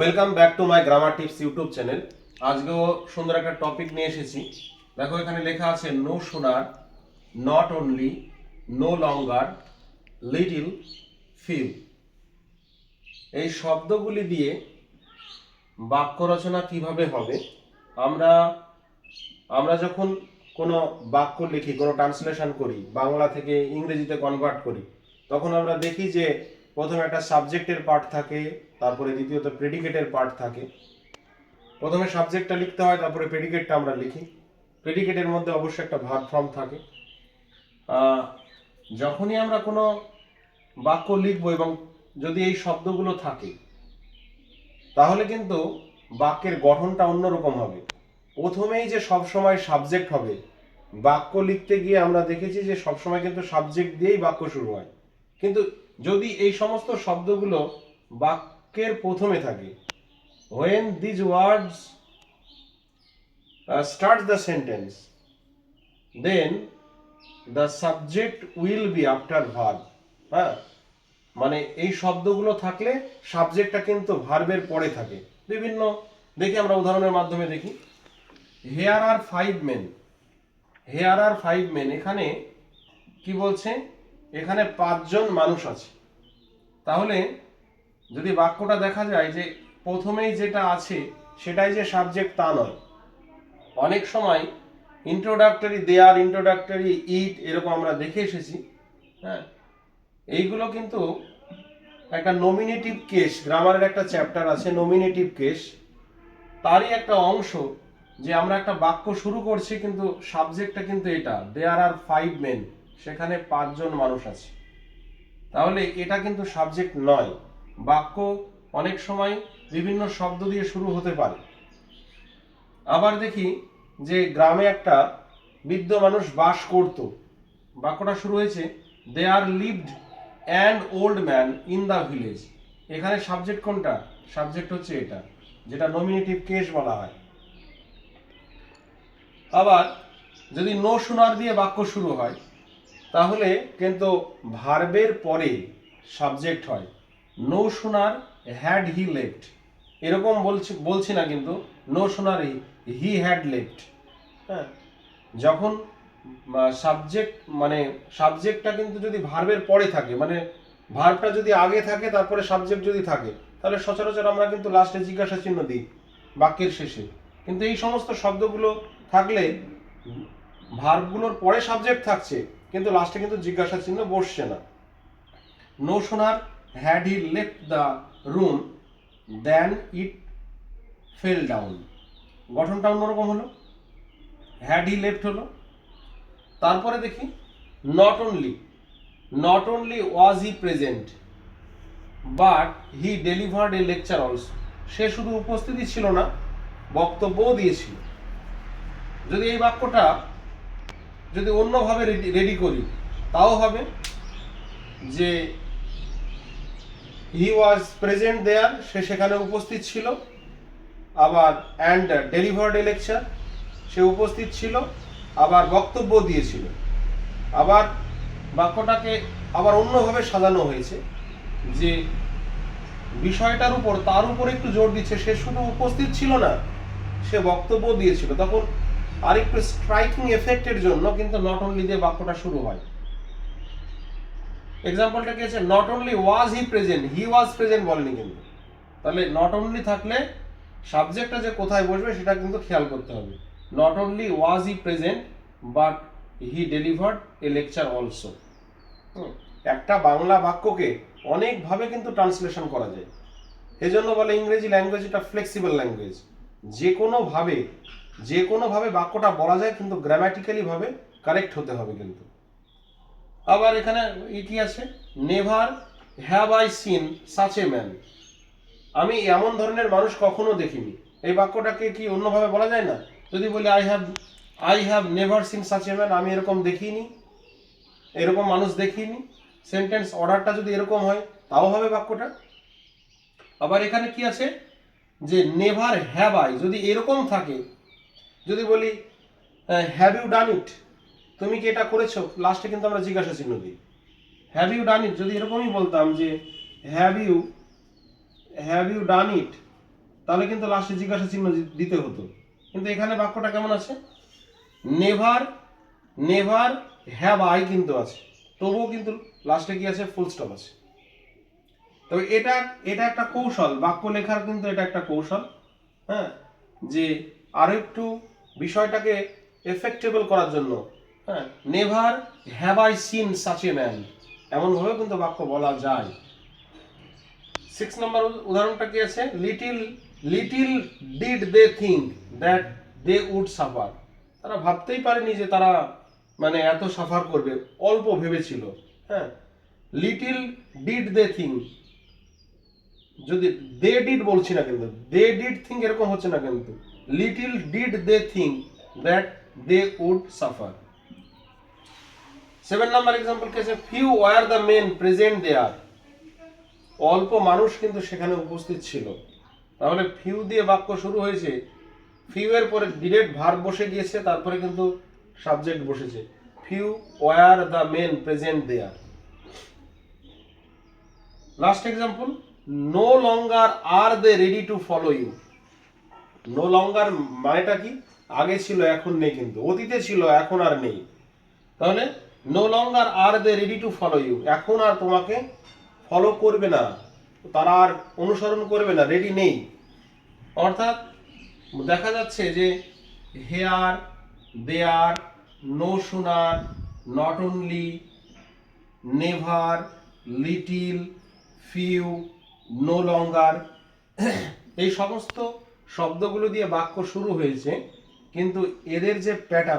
Welcome back to my grammar tips YouTube channel আজকেও সুন্দর একটা টপিক নিয়ে এসেছি। দেখো, এখানে লেখা আছে no sooner not only no longer little few এই শব্দগুলি দিয়ে বাক্য রচনা কীভাবে হবে? আমরা আমরা যখন কোনো বাক্য লিখি, কোনো ট্রান্সলেশন করি, বাংলা থেকে ইংরেজিতে কনভার্ট করি, তখন আমরা দেখি যে প্রথমে একটা সাবজেক্টের পার্ট থাকে, তারপরে দ্বিতীয়ত প্রেডিকেটের পার্ট থাকে। প্রথমে সাবজেক্টটা লিখতে হয়, তারপরে প্রেডিকেটটা আমরা লিখি। প্রেডিকেটের মধ্যে অবশ্যই একটা ভার্ব ফর্ম থাকে। যখনই আমরা কোনো বাক্য লিখব এবং যদি এই শব্দগুলো থাকে, তাহলে কিন্তু বাক্যের গঠনটা অন্যরকম হবে। প্রথমেই যে সবসময় সাবজেক্ট হবে, বাক্য লিখতে গিয়ে আমরা দেখেছি যে সবসময় কিন্তু সাবজেক্ট দিয়েই বাক্য শুরু হয়। কিন্তু যদি এই সমস্ত শব্দগুলো বাক্যের প্রথমে থাকে when these words start the sentence then the subject will be after verb হ্যাঁ? মানে এই শব্দগুলো থাকলে সাবজেক্টটা কিন্তু ভার্বের পরে থাকে। বিভিন্ন, দেখি আমরা উদাহরণের মাধ্যমে দেখি। Here are five men here are five men এখানে কি বলছে? এখানে পাঁচজন মানুষ আছে। তাহলে যদি বাক্যটা দেখা যায় যে প্রথমেই যেটা আছে, সেটাই যে সাবজেক্ট তা নয়। অনেক সময় ইন্ট্রোডাক্টরি দেয়ার ইন্ট্রোডাক্টরি ইট এরকম আমরা দেখে এসেছি হ্যাঁ? এইগুলো কিন্তু একটা নমিনেটিভ কেস গ্রামারের একটা চ্যাপ্টার আছে নমিনেটিভ কেস তারই একটা অংশ যে আমরা একটা বাক্য শুরু করছি, কিন্তু সাবজেক্টটা কিন্তু এটা দেয়ার আর ফাইভ মেন সেখানে পাঁচজন মানুষ আছে। তাহলে এটা কিন্তু সাবজেক্ট নয়। বাক্য অনেক সময় বিভিন্ন শব্দ দিয়ে শুরু হতে পারে। আবার দেখি যে গ্রামে একটা বৃদ্ধ মানুষ বাস করত। বাক্যটা শুরু হয়েছে there lived and old man in the village এখানে সাবজেক্ট কোনটা? সাবজেক্ট হচ্ছে এটা, যেটা নমিনেটিভ কেস বলা হয়। আবার যদি নো শোনার দিয়ে বাক্য শুরু হয় তাহলে কিন্তু ভার্বের পরে সাবজেক্ট হয়। নো শোনার হ্যাড হি লেফট এরকম বলছি বলছি না কিন্তু, নো শোনার হি হ্যাড লেফট হ্যাঁ? যখন সাবজেক্ট মানে সাবজেক্টটা কিন্তু যদি ভার্বের পরে থাকে মানে ভার্বটা যদি আগে থাকে, তারপরে সাবজেক্ট যদি থাকে, তাহলে সচরাচর আমরা কিন্তু লাস্টে জিজ্ঞাসা চিহ্ন দিই, বাক্যের শেষে। কিন্তু এই সমস্ত শব্দগুলো থাকলে ভার্বগুলোর পরে সাবজেক্ট থাকছে কিন্তু লাস্টে কিন্তু জিজ্ঞাসা চিহ্ন বসছে না। No sooner had he left the room then it fell down গঠনটা অন্যরকম হলো। হ্যাড হি লেফট হলো। তারপরে দেখি not only not only was he present but he delivered a lecture also সে শুধু উপস্থিতি ছিল না, বক্তব্যও দিয়েছিল। যদি এই বাক্যটা যদি অন্যভাবে রেডি রেডি করি, তাও হবে যে হি ওয়াজ প্রেজেন্ট দেয়ার সে সেখানে উপস্থিত ছিল। আবার অ্যান্ড ডেলিভার্ড এ লেকচার সে উপস্থিত ছিল, আবার বক্তব্য দিয়েছিল। আবার বাক্যটাকে আবার অন্যভাবে সাজানো হয়েছে যে বিষয়টার উপর, তার উপর একটু জোর দিচ্ছে, সে শুধু উপস্থিত ছিল না, সে বক্তব্য দিয়েছিল। তখন আরেকটু স্ট্রাইকিং এফেক্টের জন্য কিন্তু নট অনলি দিয়ে বাক্যটা শুরু হয়। এক্সাম্পলটা কি আছে? Not only was he present he was present বলেনি কিন্তু। তাহলে নট অনলি থাকলে সাবজেক্টটা যে কোথায় বসবে সেটা কিন্তু খেয়াল করতে হবে। Not only was he present but he delivered a lecture also একটা বাংলা বাক্যকে অনেকভাবে কিন্তু ট্রান্সলেশন করা যায়। এজন্য বলে ইংরেজি ল্যাঙ্গুয়েজ এটা ফ্লেক্সিবল ল্যাঙ্গুয়েজ যে কোনোভাবে যে কোনোভাবে বাক্যটা বলা যায় কিন্তু গ্রামাটিক্যালি ভাবে কারেক্ট হতে হবে কিন্তু। আবার এখানে কি আছে? Never have I seen such a man. আমি এমন ধরনের মানুষ কখনো দেখিনি। এই বাক্যটাকে কি অন্যভাবে বলা যায় না? যদি বলি I have I have never seen such a man আমি এরকম দেখিনি। এরকম মানুষ দেখিনি। সেন্টেন্স অর্ডারটা যদি এরকম হয়, তাও হবে বাক্যটা। আবার এখানে কি আছে? যে নেভার হ্যাভ আই যদি এরকম থাকে যদি বলি হ্যাভ ইউ ডান ইট তুমি কি এটা করেছ? লাস্টে কিন্তু আমরা জিজ্ঞাসা চিহ্ন দিই। হ্যাভ ইউ ডান ইট যদি এরকমই বলতাম যে have you have you done it তাহলে কিন্তু লাস্টে জিজ্ঞাসা চিহ্ন দিতে হতো। কিন্তু এখানে বাক্যটা কেমন আছে? নেভার নেভার হ্যাভ আই কিন্তু আছে। তবুও কিন্তু লাস্টে কি আছে? ফুল স্টপ আছে। তবে এটা এটা একটা কৌশল। বাক্য লেখার কিন্তু এটা একটা কৌশল হ্যাঁ? যে আরও একটু বিষয়টাকে এফেক্টেবল করার জন্য। হ্যাঁ never have I seen such a man. এমনভাবেও কিন্তু বাক্য বলা যায়। সিক্স নম্বর উদাহরণটা কি আছে? Little little did they think that they would suffer তারা ভাবতেই পারেনি যে তারা মানে এত সাফার করবে। অল্প ভেবেছিল। হ্যাঁ লিটিল ডিড দে থিঙ্ক যদি দে ডিড বলছি না কিন্তু দে ডিড থিঙ্ক এরকম হচ্ছে না কিন্তু। Little did they think that they would suffer seven number example কেসে few were the men present there অল্প মানুষ কিন্তু সেখানে উপস্থিত ছিল। তাহলে ফিউ দিয়ে বাক্য শুরু হয়েছে। ফিউ এর পরে ডিরেক্ট ভার বসে গিয়েছে, তারপরে কিন্তু সাবজেক্ট বসেছে। Few were the men present there last example no longer are they ready to follow you no longer মানেটা কি? আগে ছিল, এখন নেই কিন্তু। অতীতে ছিল, এখন আর নেই। তাহলে no longer are they ready to follow you এখন আর তোমাকে ফলো করবে না। তারা আর অনুসরণ করবে না রেডি নেই। অর্থাৎ, দেখা যাচ্ছে যে here there no sooner not only never little few no longer এই সমস্ত শব্দগুলো দিয়ে বাক্য শুরু হয়েছে কিন্তু এদের যে প্যাটার্ন